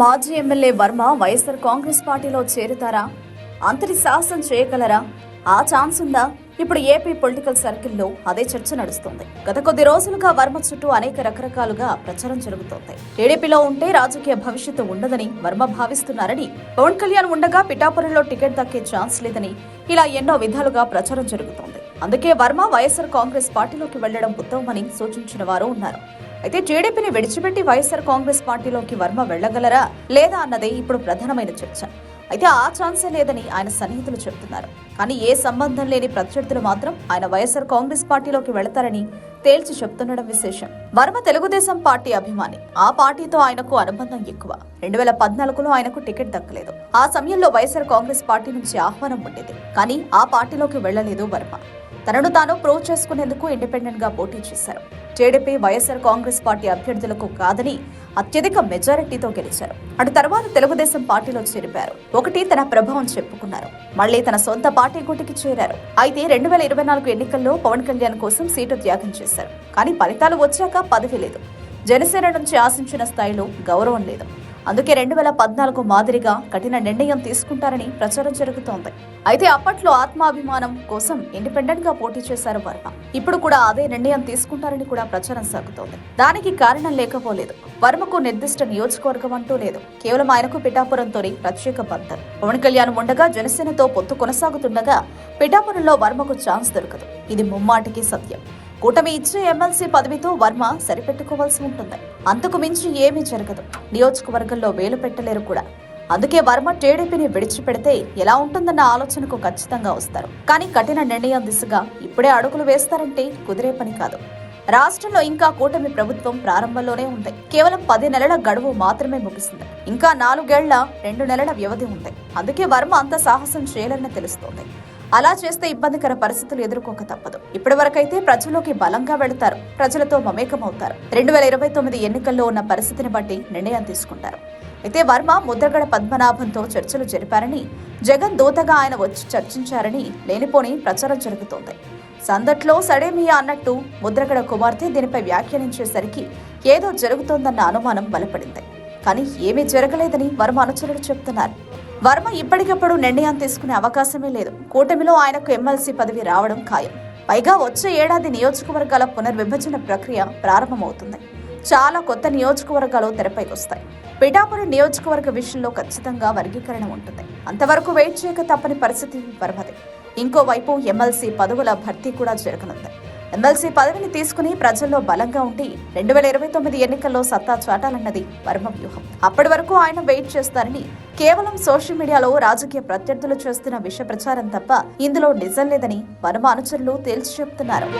మాజీ ఎమ్మెల్యే వర్మ వైఎస్ఆర్ కాంగ్రెస్ పార్టీలో చేరుతారా? అంతటి సాహసం చేయగలరా? ఆ ఛాన్స్ ఉందా? ఇప్పుడు ఏపీ పొలిటికల్ సర్కిల్లో అదే చర్చ నడుస్తుంది. గత కొద్ది రోజులుగా వర్మ చుట్టూ అనేక రకరకాలుగా ప్రచారం జరుగుతోంది. టీడీపీలో ఉంటే రాజకీయ భవిష్యత్తు ఉండదని వర్మ భావిస్తున్నారని పవన్ కళ్యాణ్ ఉండగా పిఠాపురంలో టికెట్ దక్కే ఛాన్స్ లేదని ఇలా ఎన్నో విధాలుగా ప్రచారం జరుగుతోంది. అందుకే వర్మ వైఎస్ఆర్ కాంగ్రెస్ పార్టీలోకి వెళ్ళడం ఉత్తమమని సూచించిన వారు ఉన్నారు. అయితే టీడీపీని విడిచిపెట్టి వైఎస్ఆర్ కాంగ్రెస్ పార్టీలోకి వర్మ వెళ్ళగలరా లేదా అన్నదే ఇప్పుడు ప్రధానమైన చర్చ. అయితే ఆ ఛాన్సే లేదని ఆయన సన్నిహితులు చెబుతున్నారు. కానీ ఏ సంబంధం లేని ప్రత్యర్థులు మాత్రం ఆయన వైఎస్ఆర్ కాంగ్రెస్ పార్టీలోకి వెళతారని తేల్చి చెప్తుండడం విశేషం. వర్మ తెలుగుదేశం పార్టీ అభిమాని. ఆ పార్టీతో ఆయనకు అనుబంధం ఎక్కువ. రెండు వేల పద్నాలుగులో ఆయనకు టికెట్ దక్కలేదు. ఆ సమయంలో వైఎస్ఆర్ కాంగ్రెస్ పార్టీ నుంచి ఆహ్వానం ఉండేది. కానీ ఆ పార్టీలోకి వెళ్ళలేదు వర్మ. తనను తాను ప్రూవ్ చేసుకునేందుకు ఇండిపెండెంట్గా పోటీ చేశారు. టీడీపీ వైఎస్ఆర్ కాంగ్రెస్ పార్టీ అభ్యర్థులకు కాదని అత్యధిక మెజారిటీతో గెలిచారు. అటు తర్వాత తెలుగుదేశం పార్టీలో చేరిపారు ఒకటి తన ప్రభావం చెప్పుకున్నారు. మళ్ళీ తన సొంత పార్టీ గుటికి చేరారు. అయితే రెండు వేల ఇరవై నాలుగు ఎన్నికల్లో పవన్ కళ్యాణ్ కోసం సీటు త్యాగం చేశారు. కానీ ఫలితాలు వచ్చాక పదవి లేదు. జనసేన నుంచి ఆశించిన స్థాయిలో గౌరవం లేదు. అందుకే రెండు వేల పద్నాలుగు మాదిరిగా కఠిన నిర్ణయం తీసుకుంటారని ప్రచారం జరుగుతోంది. అయితే అప్పట్లో ఆత్మాభిమానం కోసం ఇండిపెండెంట్గా పోటీ చేశారు వర్మ. ఇప్పుడు కూడా అదే నిర్ణయం తీసుకుంటారని కూడా ప్రచారం సాగుతోంది. దానికి కారణం లేకపోలేదు. వర్మకు నిర్దిష్ట నియోజకవర్గం అంటూ లేదు. కేవలం ఆయనకు పిఠాపురంతోని ప్రత్యేక బంధం. పవన్ కళ్యాణ్ ఉండగా జనసేనతో పొత్తు కొనసాగుతుండగా పిఠాపురంలో వర్మకు ఛాన్స్ దొరకదు. ఇది ముమ్మాటికి సత్యం. కూటమి ఇచ్చిన ఎమ్మెల్సీ పదవితో వర్మ సరిపెట్టుకోవాల్సి ఉంటుంది. అంతకు మించి ఏమీ జరగదు. నియోజకవర్గంలో వేలు పెట్టలేరు కూడా. అందుకే వర్మ టీడీపీని విడిచిపెడితే ఎలా ఉంటుందన్న ఆలోచనకు ఖచ్చితంగా వస్తారు. కానీ కఠిన నిర్ణయం దిశగా ఇప్పుడే అడుగులు వేస్తారంటే కుదిరే పని కాదు. రాష్ట్రంలో ఇంకా కూటమి ప్రభుత్వం ప్రారంభంలోనే ఉంది. కేవలం పది నెలల గడువు మాత్రమే ముగిసింది. ఇంకా నాలుగేళ్ళ రెండు నెలల వ్యవధి ఉంది. అందుకే వర్మ అంత సాహసం చేయలేరని తెలుస్తోంది. అలా చేస్తే ఇబ్బందికర పరిస్థితులు ఎదుర్కోక తప్పదు. ఇప్పటివరకైతే ప్రజల్లోకి బలంగా వెళతారు. ప్రజలతో మమేకమవుతారు. రెండు వేల ఇరవై తొమ్మిది ఎన్నికల్లో ఉన్న పరిస్థితిని బట్టి నిర్ణయం తీసుకుంటారు. అయితే వర్మ ముద్రగడ పద్మనాభంతో చర్చలు జరిపారని జగన్ దూతగా ఆయన వచ్చి చర్చించారని లేనిపోని ప్రచారం జరుగుతోంది. సందట్లో సడేమియా అన్నట్టు ముద్రగడ కుమార్తె దీనిపై వ్యాఖ్యానించేసరికి ఏదో జరుగుతోందన్న అనుమానం బలపడింది. కానీ ఏమీ జరగలేదని వర్మ అనుచరులు చెప్తున్నారు. వర్మ ఇప్పటికప్పుడు నిర్ణయం తీసుకునే అవకాశమే లేదు. కూటమిలో ఆయనకు ఎమ్మెల్సీ పదవి రావడం ఖాయం. పైగా వచ్చే ఏడాది నియోజకవర్గాల పునర్విభజన ప్రక్రియ ప్రారంభమవుతుంది. చాలా కొత్త నియోజకవర్గాలు తెరపైకి వస్తాయి పిఠాపురం నియోజకవర్గ విషయంలో ఖచ్చితంగా వర్గీకరణ ఉంటుంది. అంతవరకు వెయిట్ చేయక తప్పని పరిస్థితి వర్మది. ఇంకోవైపు ఎమ్మెల్సీ పదవుల భర్తీ కూడా జరగనుంది. ఎమ్మెల్సీ పదవిని తీసుకుని ప్రజల్లో బలంగా ఉండి రెండు వేల ఇరవై తొమ్మిది ఎన్నికల్లో సత్తా చాటాలన్నది వర్మ వ్యూహం. అప్పటి వరకు ఆయన వెయిట్ చేస్తారని కేవలం సోషల్ మీడియాలో రాజకీయ ప్రత్యర్థులు చేస్తున్న విష ప్రచారం తప్ప ఇందులో నిజం లేదని వర్మ అనుచరులు తేల్చి చెప్తున్నారు.